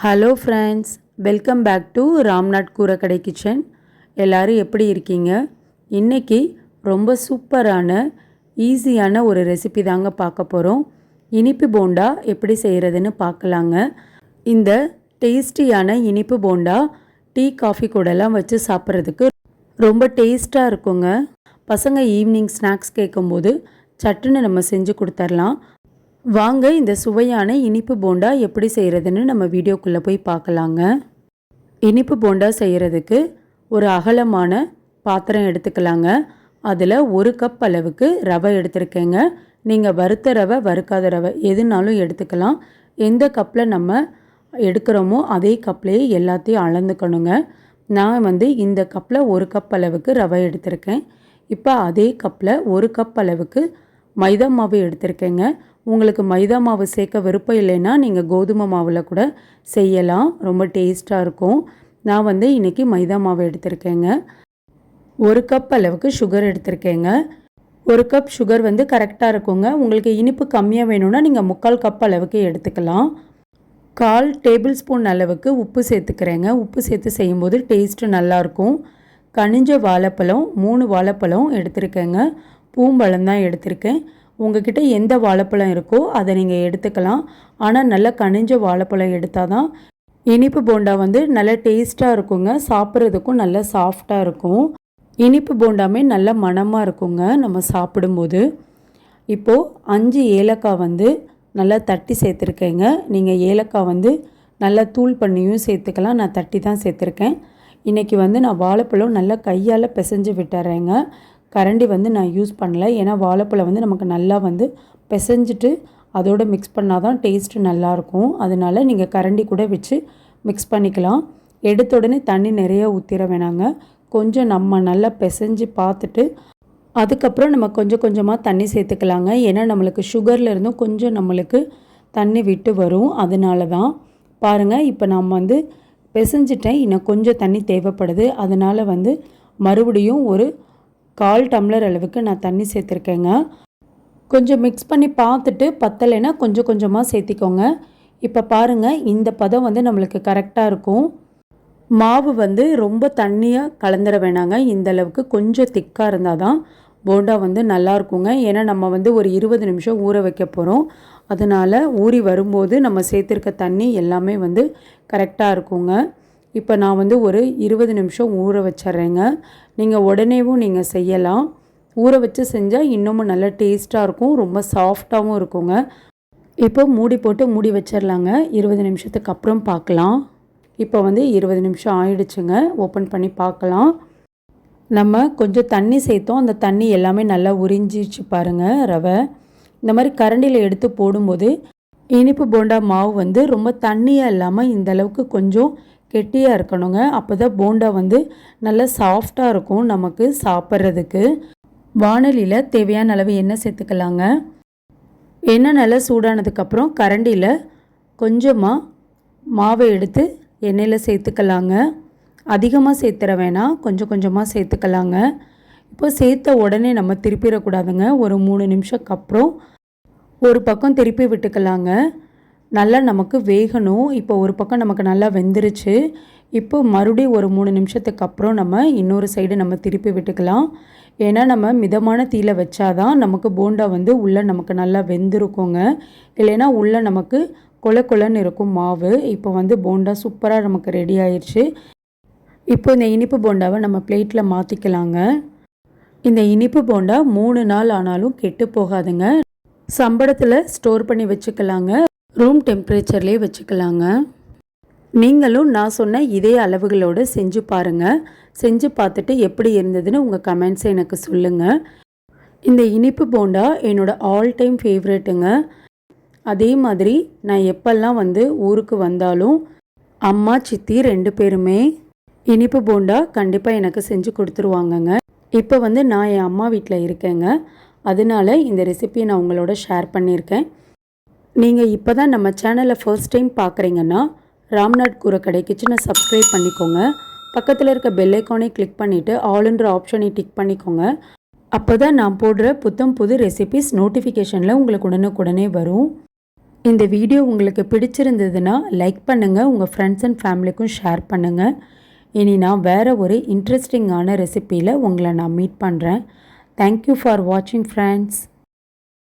Hello friends welcome back to Ramnath Koorakadai kitchen எல்லோரும் எப்படி இருக்கீங்க? இன்றைக்கி ரொம்ப சூப்பரான ஈஸியான ஒரு ரெசிபி தாங்க பார்க்க போகிறோம் இனிப்பு போண்டா எப்படி செய்கிறதுன்னு பார்க்கலாங்க. இந்த டேஸ்டியான இனிப்பு போண்டா டீ காஃபி கூடலாம் வச்சு சாப்பிட்றதுக்கு ரொம்ப டேஸ்ட்டாக இருக்குங்க. பசங்க ஈவினிங் ஸ்நாக்ஸ் கேட்கும்போது சட்டுன்னு நம்ம செஞ்சு கொடுத்துர்லாம். வாங்க இந்த சுவையான இனிப்பு போண்டா எப்படி செய்கிறதுன்னு நம்ம வீடியோக்குள்ளே போய் பார்க்கலாங்க. இனிப்பு போண்டா செய்கிறதுக்கு ஒரு அகலமான பாத்திரம் எடுத்துக்கலாங்க. அதில் ஒரு கப் அளவுக்கு ரவை எடுத்திருக்கேங்க. நீங்கள் வறுத்த ரவை வறுக்காத ரவை எதுனாலும் எடுத்துக்கலாம். எந்த கப்பில் நம்ம எடுக்கிறோமோ அதே கப்லேயே எல்லாத்தையும் அளந்துக்கணுங்க. நான் வந்து இந்த கப்பில் ஒரு கப் அளவுக்கு ரவை எடுத்திருக்கேன். இப்போ அதே கப்பில் ஒரு கப் அளவுக்கு மைதா மாவு எடுத்திருக்கேங்க. உங்களுக்கு மைதா மாவு சேர்க்க விருப்பம் இல்லைன்னா நீங்கள் கோதுமை மாவில் கூட செய்யலாம். ரொம்ப டேஸ்ட்டாக இருக்கும். நான் வந்து இன்றைக்கி மைதா மாவு எடுத்திருக்கேங்க. ஒரு கப் அளவுக்கு சுகர் எடுத்திருக்கேங்க. ஒரு கப் சுகர் வந்து கரெக்டாக இருக்குங்க. உங்களுக்கு இனிப்பு கம்மியாக வேணும்னா நீங்கள் முக்கால் கப் அளவுக்கு எடுத்துக்கலாம். கால் டேபிள் ஸ்பூன் அளவுக்கு உப்பு சேர்த்துக்கிறேங்க. உப்பு சேர்த்து செய்யும்போது டேஸ்ட்டு நல்லாயிருக்கும் கனிஞ்ச வாழைப்பழம் மூணு வாழைப்பழம் எடுத்திருக்கேங்க. பூம்பழம் தான் எடுத்திருக்கேன். உங்ககிட்ட எந்த வாழைப்பழம் இருக்கோ அதை நீங்கள் எடுத்துக்கலாம். ஆனால் நல்லா கனிஞ்ச வாழைப்பழம் எடுத்தால் தான் இனிப்பு போண்டா வந்து நல்லா டேஸ்ட்டாக இருக்குங்க. சாப்பிட்றதுக்கும் நல்லா சாஃப்டாக இருக்கும். இனிப்பு போண்டாமே நல்ல மணமாக இருக்குங்க நம்ம சாப்பிடும்போது. இப்போது அஞ்சு ஏலக்காய் வந்து நல்லா தட்டி சேர்த்துருக்கேங்க. நீங்கள் ஏலக்காய் வந்து நல்லா தூள் பண்ணியும் சேர்த்துக்கலாம். நான் தட்டி தான் சேர்த்துருக்கேன். இன்றைக்கி வந்து நான் வாழைப்பழம் நல்லா கையால் பிசைஞ்சு விட்டுறேங்க. கரண்டி வந்து நான் யூஸ் பண்ணல. ஏன்னா வாழைப்பழம் வந்து நமக்கு நல்லா வந்து பிசைஞ்சிட்டு அதோடு மிக்ஸ் பண்ணால் தான் டேஸ்ட்டு நல்லாயிருக்கும். அதனால் நீங்கள் கரண்டி கூட வச்சு மிக்ஸ் பண்ணிக்கலாம். எடுத்த உடனே தண்ணி நிறைய ஊற்றிட வேணாங்க. கொஞ்சம் நம்ம நல்லா பிசைஞ்சு பார்த்துட்டு அதுக்கப்புறம் நம்ம கொஞ்சம் கொஞ்சமாக தண்ணி சேர்த்துக்கலாங்க. ஏன்னா நம்மளுக்கு சுகர்லேருந்தும் கொஞ்சம் நம்மளுக்கு தண்ணி விட்டு வரும். அதனால தான் பாருங்கள் இப்போ நம்ம வந்து பிசைஞ்சிட்டேன். இன்னும் கொஞ்சம் தண்ணி தேவைப்படுது. அதனால் வந்து மறுபடியும் ஒரு கால் டம்ளர் அளவுக்கு நான் தண்ணி சேர்த்துருக்கேங்க. கொஞ்சம் மிக்ஸ் பண்ணி பார்த்துட்டு பத்தலைன்னா கொஞ்சம் கொஞ்சமாக சேர்த்திக்கோங்க. இப்போ பாருங்கள் இந்த பதம் வந்து நம்மளுக்கு கரெக்டாக இருக்கும். மாவு வந்து ரொம்ப தண்ணியாக கலந்துட வேணாங்க. இந்த அளவுக்கு கொஞ்சம் திக்காக இருந்தால் தான் போண்டா வந்து நல்லா இருக்குங்க. ஏன்னா நம்ம வந்து ஒரு இருபது நிமிஷம் ஊற வைக்க போகிறோம் அதனால் ஊறி வரும்போது நம்ம சேர்த்துருக்க தண்ணி எல்லாமே வந்து கரெக்டாக இருக்குங்க. இப்போ நான் வந்து ஒரு இருபது நிமிஷம் ஊற வச்சிட்றேங்க. நீங்கள் உடனேவும் நீங்கள் செய்யலாம். ஊற வச்சு செஞ்சால் இன்னமும் நல்லா டேஸ்ட்டாக இருக்கும் ரொம்ப சாஃப்டாகவும் இருக்குங்க. இப்போ மூடி போட்டு மூடி வச்சிடலாங்க. இருபது நிமிஷத்துக்கு அப்புறம் பார்க்கலாம் இப்போ வந்து இருபது நிமிஷம் ஆயிடுச்சுங்க. ஓப்பன் பண்ணி பார்க்கலாம் நம்ம கொஞ்சம் தண்ணி சேர்த்தோம். அந்த தண்ணி எல்லாமே நல்லா உறிஞ்சிச்சு பாருங்கள் ரவை. இந்த மாதிரி கரண்டியில் எடுத்து போடும்போது இனிப்பு போண்டா மாவு வந்து ரொம்ப தண்ணியாக இல்லாமல் இந்த அளவுக்கு கொஞ்சம் கெட்டியாக இருக்கணுங்க. அப்போ தான் போண்டா வந்து நல்லா சாஃப்டாக இருக்கும் நமக்கு சாப்பிட்றதுக்கு. வானலியில் தேவையான அளவு எண்ணெய் சேர்த்துக்கலாங்க. எண்ணெய் நல்லா சூடானதுக்கப்புறம் கரண்டியில் கொஞ்சமாக மாவை எடுத்து எண்ணெயில் சேர்த்துக்கலாங்க. அதிகமாக சேர்த்துற வேணாம் கொஞ்சம் கொஞ்சமாக சேர்த்துக்கலாங்க. இப்போ சேர்த்த உடனே நம்ம திருப்பிடக்கூடாதுங்க. ஒரு மூணு நிமிஷத்துக்கு அப்புறம் ஒரு பக்கம் திருப்பி விட்டுக்கலாங்க. நல்லா நமக்கு வேகணும். இப்போ ஒரு பக்கம் நமக்கு நல்லா வெந்துருச்சு. இப்போ மறுபடியும் ஒரு மூணு நிமிஷத்துக்கு அப்புறம் நம்ம இன்னொரு சைடு நம்ம திருப்பி விட்டுக்கலாம். ஏன்னா நம்ம மிதமான தீயில வச்சாதான் நமக்கு போண்டா வந்து உள்ளே நமக்கு நல்லா வெந்திருக்குங்க. இல்லைன்னா உள்ளே நமக்கு கொல கொலன்னு இருக்கும் மாவு. இப்போ வந்து போண்டா சூப்பராக நமக்கு ரெடி ஆயிடுச்சு இப்போ இந்த இனிப்பு போண்டாவை நம்ம பிளேட்டில் மாற்றிக்கலாங்க இந்த இனிப்பு போண்டா மூணு நாள் ஆனாலும் கெட்டு போகாதுங்க. சம்பளத்தில் ஸ்டோர் பண்ணி வச்சுக்கலாங்க. ரூம் டெம்பரேச்சர்லேயே வச்சுக்கலாங்க. நீங்களும் நான் சொன்ன இதே அளவுகளோடு செஞ்சு பாருங்கள் செஞ்சு பார்த்துட்டு எப்படி இருந்ததுன்னு உங்கள் கமெண்ட்ஸை எனக்கு சொல்லுங்கள் இந்த இனிப்பு போண்டா என்னோடய ஆல் டைம் ஃபேவரெட்டுங்க அதே மாதிரி நான் எப்பெல்லாம் வந்து ஊருக்கு வந்தாலும் அம்மா சித்தி ரெண்டு பேருமே இனிப்பு போண்டா கண்டிப்பாக எனக்கு செஞ்சு கொடுத்துருவாங்கங்க. இப்போ வந்து நான் என் அம்மா வீட்டில் இருக்கேங்க. அதனால இந்த ரெசிபியை நான் உங்களோட ஷேர் பண்ணியிருக்கேன். நீங்கள் இப்போ தான் நம்ம சேனலை ஃபர்ஸ்ட் டைம் பார்க்குறீங்கன்னா ராம்நாட் கூரை கிச்சனை சப்ஸ்கிரைப் பண்ணிக்கோங்க. பக்கத்தில் இருக்க பெல்லைக்கானே கிளிக் பண்ணிவிட்டு ஆளுன்ற ஆப்ஷனை டிக் பண்ணிக்கோங்க. அப்போ தான் நான் போடுற புத்தம் புது ரெசிபிஸ் நோட்டிஃபிகேஷனில் உங்களுக்கு உடனுக்குடனே வரும். இந்த வீடியோ உங்களுக்கு பிடிச்சிருந்ததுன்னா லைக் பண்ணுங்கள் உங்கள் ஃப்ரெண்ட்ஸ் அண்ட் ஃபேமிலிக்கும் ஷேர் பண்ணுங்கள் இனி நான் வேறு ஒரு இன்ட்ரெஸ்டிங்கான ரெசிப்பியில் உங்களை நான் மீட் பண்ணுறேன் தேங்க்யூ ஃபார் வாட்சிங் ஃப்ரெண்ட்ஸ்